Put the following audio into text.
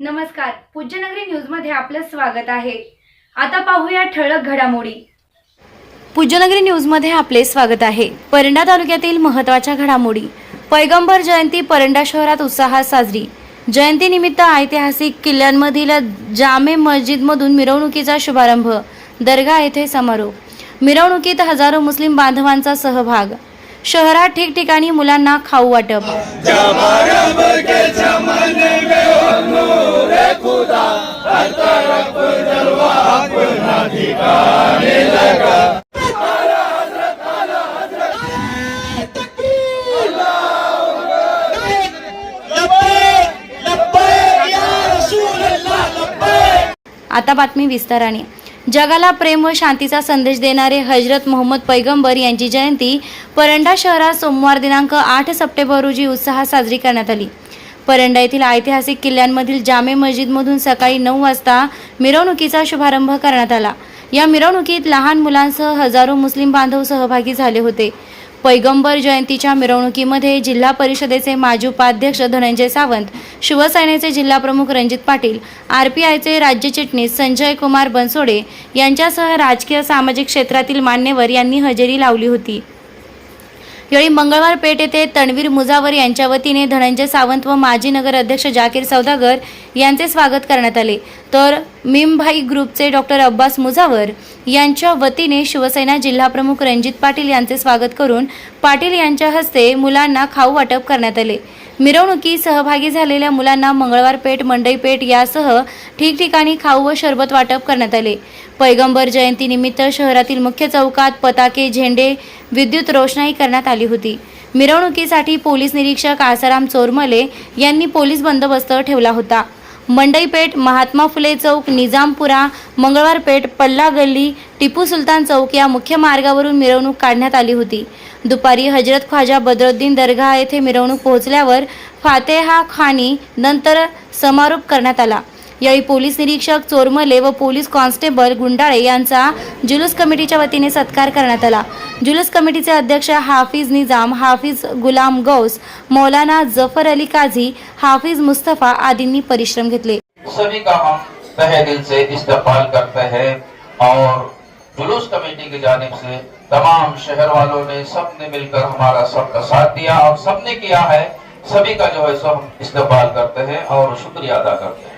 नमस्कार. पूज्यनगरी न्यूजमध्ये आपलं स्वागत आहे. आता पाहूया ठळक घडामोडी. पूज्यनगरी न्यूजमध्ये आपले स्वागत आहे. परंडा तालुक्यातील महत्त्वाच्या घडामोडी. पैगंबर जयंती परंडा शहरात उत्साहात साजरी. जयंतीनिमित्त ऐतिहासिक किल्ल्यांमधील जामे मस्जिदमधून मिरवणुकीचा शुभारंभ दर्गा येथे समारोप. मिरवणुकीत हजारो मुस्लिम बांधवांचा सहभाग. शहरात ठिकठिकाणी मुलांना खाऊ वाटप. आता बातमी विस्ताराने. जगाला प्रेम व शांतीचा संदेश देणारे हजरत मोहम्मद पैगंबर यांची जयंती परंडा शहरात सोमवार दिनांक आठ सप्टेंबर रोजी उत्साहात साजरी करण्यात आली. परंडा येथील ऐतिहासिक किल्ल्यांमधील जामे मस्जिदमधून सकाळी नऊ वाजता मिरवणुकीचा शुभारंभ करण्यात आला. या मिरवणुकीत लहान मुलांसह हजारो मुस्लिम बांधव सहभागी झाले होते. पैगंबर जयंतीच्या मिरवणुकीमध्ये जिल्हा परिषदेचे माजी उपाध्यक्ष धनंजय सावंत शिवसेनेचे जिल्हाप्रमुख रणजित पाटील आर पी आयचे राज्य चिटणीस संजय कुमार बनसोडे यांच्यासह राजकीय सामाजिक क्षेत्रातील मान्यवर यांनी हजेरी लावली होती. यावेळी मंगळवार पेठ येथे तणवीर मुजावर यांच्या वतीने धनंजय सावंत व माजी नगर अध्यक्ष जाकीर सौदागर यांचे स्वागत करण्यात आले. तर मिमभाई ग्रुपचे डॉक्टर अब्बास मुजावर यांच्या वतीने शिवसेना जिल्हाप्रमुख रणजित पाटील यांचे स्वागत करून पाटील यांच्या हस्ते मुलांना खाऊ वाटप करण्यात आले. मिरवणुकीत सहभागी झालेल्या मुलांना मंगळवार पेठ मंडई पेठ यासह ठिकठिकाणी खाऊ व शरबत वाटप करण्यात आले. पैगंबर जयंतीनिमित्त शहरातील मुख्य चौकात पताके झेंडे विद्युत रोषणाई करण्यात आली होती. मिरवणुकीसाठी पोलीस निरीक्षक आसाराम चोरमले यांनी पोलीस बंदोबस्त ठेवला होता. मंडईपेठ महात्मा फुले चौक निजामपुरा मंगळवार पेठ पल्ला गल्ली टिपू सुलतान चौक या मुख्य मार्गावरून मिरवणूक काढण्यात आली होती. दुपारी हजरत ख्वाजा बद्रुद्दीन दर्गा येथे मिरवणूक पोहोचल्यावर फातेहा खानी नंतर समारोप करण्यात आला. यावेळी पोलीस निरीक्षक चोरमले व पोलीस कॉन्स्टेबल गुंडाळे यांचा जुलूस कमिटीच्या वतीने सत्कार करण्यात आला. जुलूस कमिटीचे अध्यक्ष हाफिज निजाम हाफिज गुलाम गौस मौलाना जफर अली काझी हाफिज मुस्तफा आदींनी परिश्रम घेतले. सभी का हम तहे दिल से इस्तेमाल करते हैं और जुलूस कमेटी की जानब से तमाम शहर वालों ने सबने मिलकर हमारा सबका साथ दिया और सबने किया है सभी का जो है सो हम इस्तेमाल करते हैं और शुक्रिया अदा करते हैं।